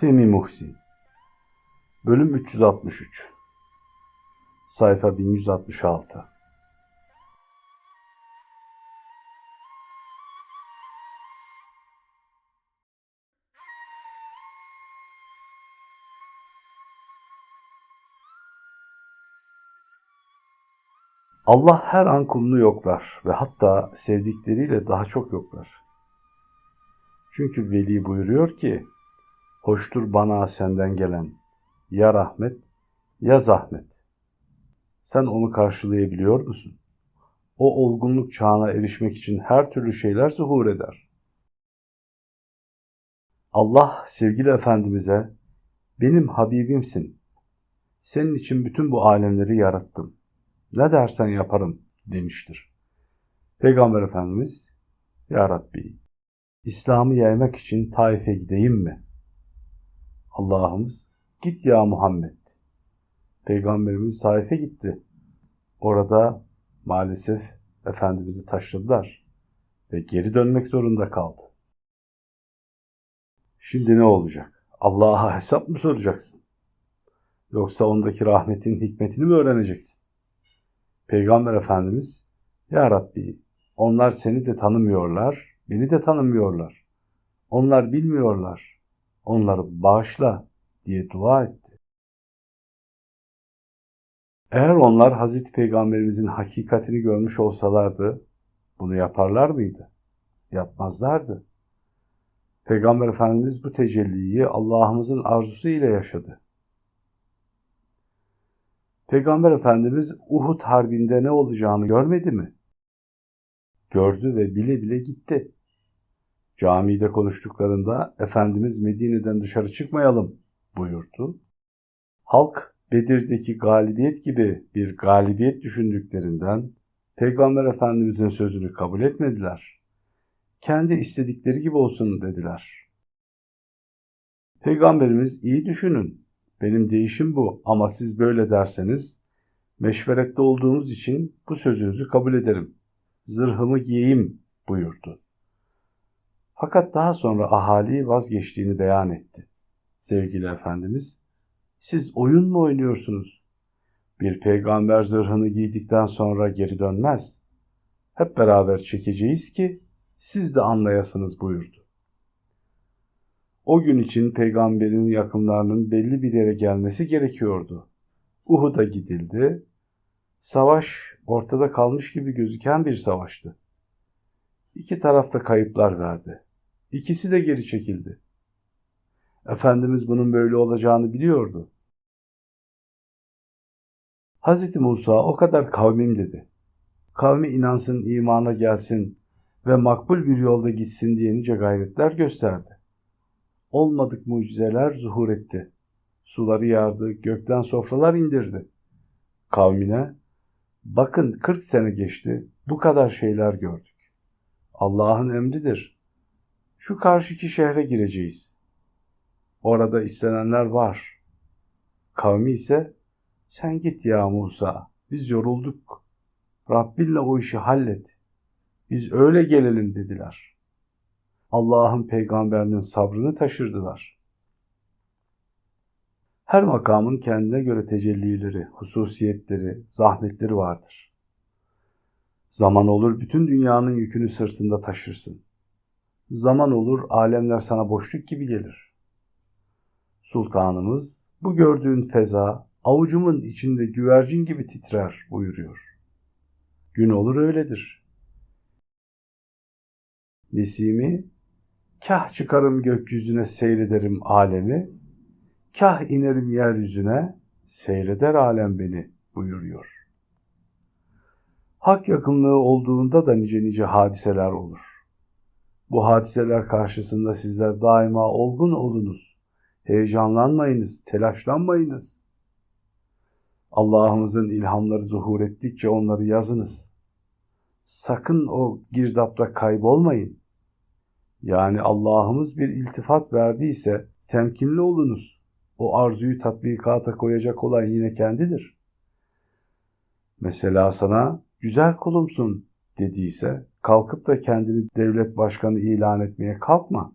Femi Muhsin. Bölüm 363 Sayfa 1166 Allah her an kulunu yoklar ve hatta sevdikleriyle daha çok yoklar. Çünkü Veli buyuruyor ki, hoştur bana senden gelen ya rahmet ya zahmet. Sen onu karşılayabiliyor musun? O olgunluk çağına erişmek için her türlü şeyler zuhur eder. Allah sevgili Efendimiz'e benim Habibimsin. Senin için bütün bu alemleri yarattım. Ne dersen yaparım demiştir. Peygamber Efendimiz Ya Rabbi İslam'ı yaymak için Taif'e gideyim mi? Allah'ımız git ya Muhammed. Peygamberimiz Taif'e gitti. Orada maalesef Efendimiz'i taşladılar ve geri dönmek zorunda kaldı. Şimdi ne olacak? Allah'a hesap mı soracaksın? Yoksa ondaki rahmetin hikmetini mi öğreneceksin? Peygamber Efendimiz, Ya Rabbi, onlar seni de tanımıyorlar, beni de tanımıyorlar. Onlar bilmiyorlar, onları bağışla diye dua etti. Eğer onlar Hazreti Peygamberimizin hakikatini görmüş olsalardı, bunu yaparlar mıydı? Yapmazlardı. Peygamber Efendimiz bu tecelliyi Allah'ımızın arzusu ile yaşadı. Peygamber Efendimiz Uhud Harbi'nde ne olacağını görmedi mi? Gördü ve bile bile gitti. Camide konuştuklarında Efendimiz Medine'den dışarı çıkmayalım buyurdu. Halk Bedir'deki galibiyet gibi bir galibiyet düşündüklerinden Peygamber Efendimizin sözünü kabul etmediler. Kendi istedikleri gibi olsun dediler. Peygamberimiz iyi düşünün. Benim değişim bu ama siz böyle derseniz meşverette olduğumuz için bu sözünüzü kabul ederim. Zırhımı giyeyim buyurdu. Fakat daha sonra ahali vazgeçtiğini beyan etti. Sevgili Efendimiz, siz oyun mu oynuyorsunuz? Bir peygamber zırhını giydikten sonra geri dönmez. Hep beraber çekeceğiz ki siz de anlayasınız buyurdu. O gün için peygamberin yakınlarının belli bir yere gelmesi gerekiyordu. Uhud'a gidildi. Savaş ortada kalmış gibi gözüken bir savaştı. İki tarafta kayıplar verdi. İkisi de geri çekildi. Efendimiz bunun böyle olacağını biliyordu. Hz. Musa o kadar kavmim dedi. Kavmi inansın, imana gelsin ve makbul bir yolda gitsin diye nice gayretler gösterdi. Olmadık mucizeler zuhur etti. Suları yardı, gökten sofralar indirdi. Kavmine, bakın 40 sene geçti, bu kadar şeyler gördük. Allah'ın emridir. Şu karşıki şehre gireceğiz. Orada istenenler var. Kavmi ise, sen git ya Musa, biz yorulduk. Rabbinle o işi hallet. Biz öyle gelelim dediler.'' Allah'ın peygamberinin sabrını taşırdılar. Her makamın kendine göre tecellileri, hususiyetleri, zahmetleri vardır. Zaman olur bütün dünyanın yükünü sırtında taşırsın. Zaman olur alemler sana boşluk gibi gelir. Sultanımız bu gördüğün feza avucumun içinde güvercin gibi titrer buyuruyor. Gün olur öyledir. Nesimi Kah çıkarım gökyüzüne seyrederim alemi, kah inerim yeryüzüne seyreder alem beni buyuruyor. Hak yakınlığı olduğunda da nice nice hadiseler olur. Bu hadiseler karşısında sizler daima olgun olunuz. Heyecanlanmayınız, telaşlanmayınız. Allah'ımızın ilhamları zuhur ettikçe onları yazınız. Sakın o girdapta kaybolmayın. Yani Allah'ımız bir iltifat verdiyse temkinli olunuz. O arzuyu tatbikata koyacak olan yine kendidir. Mesela sana güzel kulumsun dediyse kalkıp da kendini devlet başkanı ilan etmeye kalkma.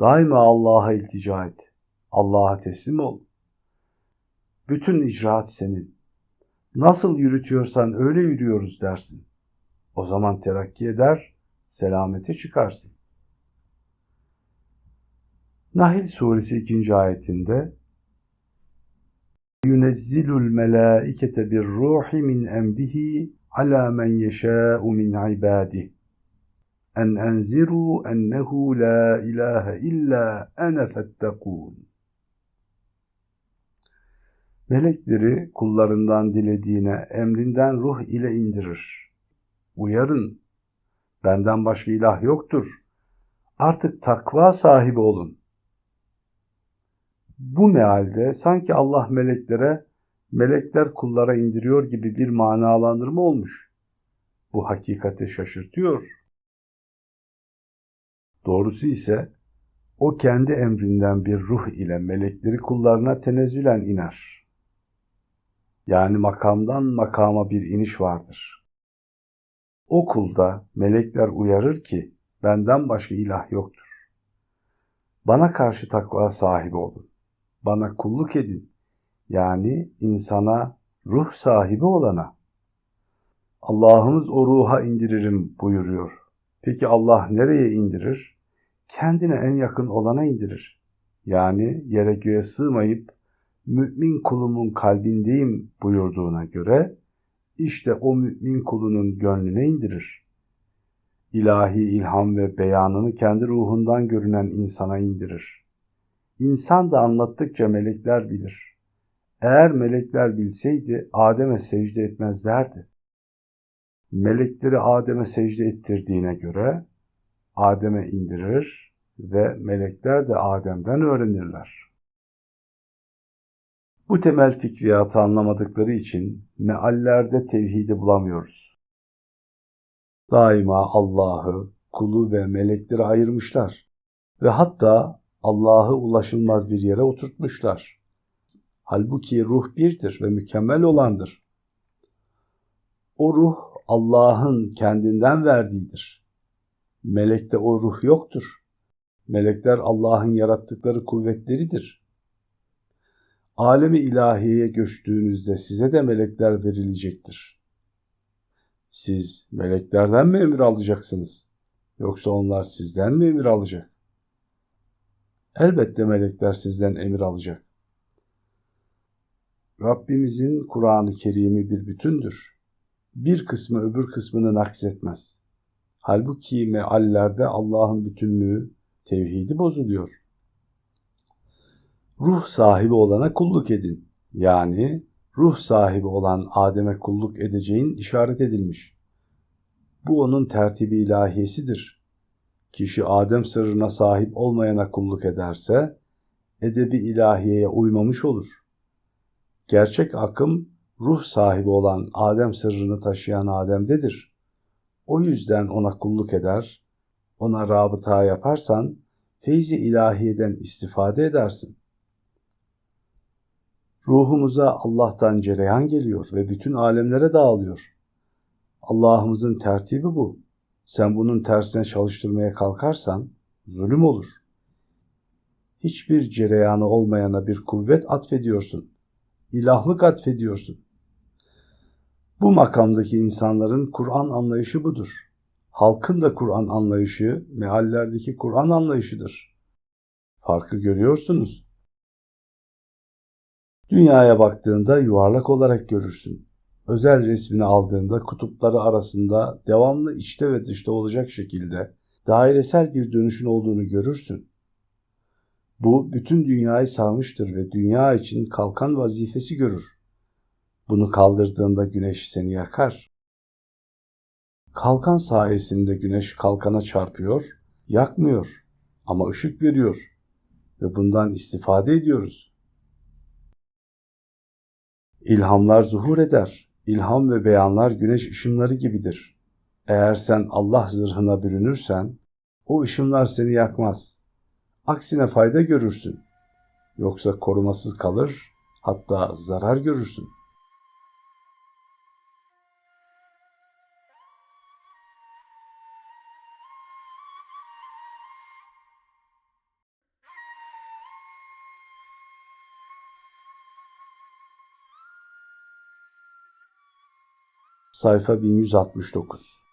Daima Allah'a iltica et. Allah'a teslim ol. Bütün icraat senin. Nasıl yürütüyorsan öyle yürüyoruz dersin. O zaman terakki eder, selamete çıkarsın. Nahil suresi 2. ayetinde melâikete bir ruhi min emrihi ala men yeşâ'u min ibâdih en enziru ennehu la ilahe illa ene fettekûn. Melekleri kullarından dilediğine emrinden ruh ile indirir. Uyarın, benden başka ilah yoktur. Artık takva sahibi olun. Bu mealde sanki Allah meleklere, melekler kullara indiriyor gibi bir manalandırma olmuş. Bu hakikati şaşırtıyor. Doğrusu ise o kendi emrinden bir ruh ile melekleri kullarına tenezzülen iner. Yani makamdan makama bir iniş vardır. O kulda melekler uyarır ki benden başka ilah yoktur. Bana karşı takva sahibi olun. Bana kulluk edin. Yani insana, ruh sahibi olana. Allah'ımız o ruha indiririm buyuruyor. Peki Allah nereye indirir? Kendine en yakın olana indirir. Yani yere göğe sığmayıp mümin kulumun kalbindeyim buyurduğuna göre işte o mümin kulunun gönlüne indirir. İlahi ilham ve beyanını kendi ruhundan görünen insana indirir. İnsan da anlattıkça melekler bilir. Eğer melekler bilseydi Adem'e secde etmezlerdi. Melekleri Adem'e secde ettirdiğine göre Adem'e indirir ve melekler de Adem'den öğrenirler. Bu temel fikriyatı anlamadıkları için meallerde tevhidi bulamıyoruz. Daima Allah'ı, kulu ve melekleri ayırmışlar ve hatta Allah'ı ulaşılmaz bir yere oturtmuşlar. Halbuki ruh birdir ve mükemmel olandır. O ruh Allah'ın kendinden verdiğidir. Melekte o ruh yoktur. Melekler Allah'ın yarattıkları kuvvetleridir. Alemi ilahiyeye göçtüğünüzde size de melekler verilecektir. Siz meleklerden mi emir alacaksınız? Yoksa onlar sizden mi emir alacak? Elbette melekler sizden emir alacak. Rabbimizin Kur'an-ı Kerim'i bir bütündür. Bir kısmı öbür kısmını naksetmez. Halbuki meallerde Allah'ın bütünlüğü, tevhidi bozuluyor. Ruh sahibi olana kulluk edin. Yani ruh sahibi olan Adem'e kulluk edeceğin işaret edilmiş. Bu onun tertibi ilahiyesidir. Kişi Adem sırrına sahip olmayana kulluk ederse, edebi ilahiyeye uymamış olur. Gerçek akım, ruh sahibi olan Adem sırrını taşıyan Adem'dedir. O yüzden ona kulluk eder, ona rabıta yaparsan, feyzi ilahiyeden istifade edersin. Ruhumuza Allah'tan cereyan geliyor ve bütün alemlere dağılıyor. Allah'ımızın tertibi bu. Sen bunun tersine çalıştırmaya kalkarsan zulüm olur. Hiçbir cereyanı olmayana bir kuvvet atfediyorsun. İlahlık atfediyorsun. Bu makamdaki insanların Kur'an anlayışı budur. Halkın da Kur'an anlayışı meallerdeki Kur'an anlayışıdır. Farkı görüyorsunuz. Dünyaya baktığında yuvarlak olarak görürsün. Özel resmini aldığında kutupları arasında devamlı içte ve dışta olacak şekilde dairesel bir dönüşün olduğunu görürsün. Bu bütün dünyayı sarmıştır ve dünya için kalkan vazifesi görür. Bunu kaldırdığında güneş seni yakar. Kalkan sayesinde güneş kalkana çarpıyor, yakmıyor ama ışık veriyor ve bundan istifade ediyoruz. İlhamlar zuhur eder. İlham ve beyanlar güneş ışınları gibidir. Eğer sen Allah zırhına bürünürsen, o ışınlar seni yakmaz aksine fayda görürsün. Yoksa korumasız kalır, hatta zarar görürsün. Sayfa 1169